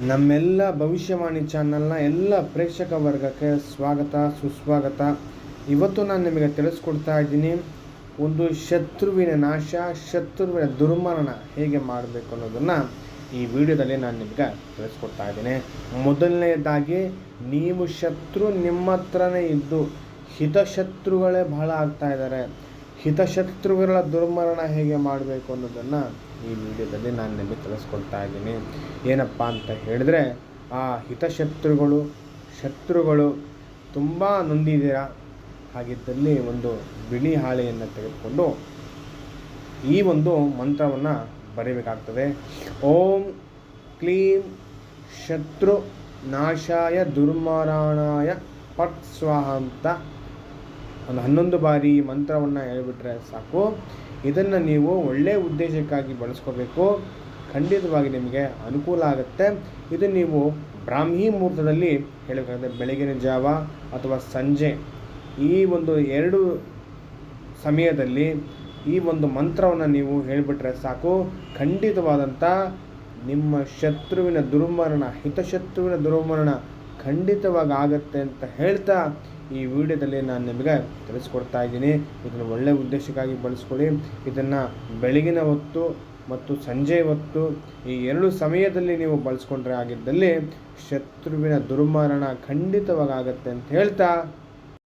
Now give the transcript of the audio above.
ನಮ್ಮೆಲ್ಲ ಭವಿಷ್ಯವಾಣಿ ಚಾನಲ್ನ ಎಲ್ಲ ಪ್ರೇಕ್ಷಕ ವರ್ಗಕ್ಕೆ ಸ್ವಾಗತ, ಸುಸ್ವಾಗತ. ಇವತ್ತು ನಾನು ನಿಮಗೆ ತಿಳಿಸ್ಕೊಡ್ತಾ ಇದ್ದೀನಿ, ಒಂದು ಶತ್ರುವಿನ ನಾಶ, ಶತ್ರುವಿನ ದುರ್ಮರಣ ಹೇಗೆ ಮಾಡಬೇಕು ಅನ್ನೋದನ್ನು ಈ ವಿಡಿಯೋದಲ್ಲಿ ನಾನು ನಿಮಗೆ ತಿಳಿಸ್ಕೊಡ್ತಾ ಇದ್ದೀನಿ. ಮೊದಲನೆಯದಾಗಿ ನೀವು ಶತ್ರು ನಿಮ್ಮ ಹತ್ರನೇ ಇದ್ದು ಹಿತಶತ್ರುಗಳೇ ಬಹಳ ಆಗ್ತಾ ಇದ್ದಾರೆ. ಹಿತಶತ್ರುಗಳ ದುರ್ಮರಣ ಹೇಗೆ ಮಾಡಬೇಕು ಅನ್ನೋದನ್ನು ಈ ವಿಡಿಯೋದಲ್ಲಿ ನಾನು ನಿಮಗೆ ತಿಳಿಸ್ಕೊಡ್ತಾ ಇದ್ದೀನಿ. ಏನಪ್ಪ ಅಂತ ಹೇಳಿದ್ರೆ, ಆ ಹಿತಶತ್ರುಗಳು, ಶತ್ರುಗಳು ತುಂಬ ನೊಂದಿದ್ದೀರಾ? ಹಾಗಿದ್ದಲ್ಲಿ ಒಂದು ಬಿಳಿ ಹಾಳೆಯನ್ನು ತೆಗೆದುಕೊಂಡು ಈ ಒಂದು ಮಂತ್ರವನ್ನು ಬರೀಬೇಕಾಗ್ತದೆ. ಓಂ ಕ್ಲೀಂ ಶತ್ರು ನಾಶಾಯ ದುರ್ಮರಣಾಯ ಪಟ್ ಸ್ವಾಹ ಅಂತ ಒಂದು ಹನ್ನೊಂದು ಬಾರಿ ಮಂತ್ರವನ್ನು ಹೇಳ್ಬಿಟ್ರೆ ಸಾಕು. ಇದನ್ನು ನೀವು ಒಳ್ಳೆಯ ಉದ್ದೇಶಕ್ಕಾಗಿ ಬಳಸ್ಕೋಬೇಕು. ಖಂಡಿತವಾಗಿ ನಿಮಗೆ ಅನುಕೂಲ ಆಗುತ್ತೆ. ಇದು ನೀವು ಬ್ರಾಹ್ಮಿ ಮುಹೂರ್ತದಲ್ಲಿ ಹೇಳಬೇಕಾಗುತ್ತೆ ಬೆಳಗಿನ ಜಾವ ಅಥವಾ ಸಂಜೆ ಈ ಒಂದು ಎರಡು ಸಮಯದಲ್ಲಿ ಈ ಒಂದು ಮಂತ್ರವನ್ನು ನೀವು ಹೇಳಿಬಿಟ್ರೆ ಸಾಕು. ಖಂಡಿತವಾದಂಥ ನಿಮ್ಮ ಶತ್ರುವಿನ ದುರ್ಮರಣ, ಹಿತಶತ್ರುವಿನ ದುರ್ಮರಣ ಖಂಡಿತವಾಗಿ ಆಗತ್ತೆ ಅಂತ ಹೇಳ್ತಾ ಈ ವಿಡಿಯೋದಲ್ಲಿ ನಾನು ನಿಮಗೆ ತಿಳಿಸ್ಕೊಡ್ತಾ ಇದ್ದೀನಿ. ಇದನ್ನು ಒಳ್ಳೆಯ ಉದ್ದೇಶಕ್ಕಾಗಿ ಬಳಸ್ಕೊಳ್ಳಿ. ಇದನ್ನು ಬೆಳಗಿನ ಹೊತ್ತು ಮತ್ತು ಸಂಜೆ ಹೊತ್ತು ಈ ಎರಡು ಸಮಯದಲ್ಲಿ ನೀವು ಬಳಸ್ಕೊಂಡ್ರೆ ಆಗಿದ್ದಲ್ಲಿ ಶತ್ರುವಿನ ದುರ್ಮರಣ ಖಂಡಿತವಾಗಿ ಆಗತ್ತೆ ಅಂತ ಹೇಳ್ತಾ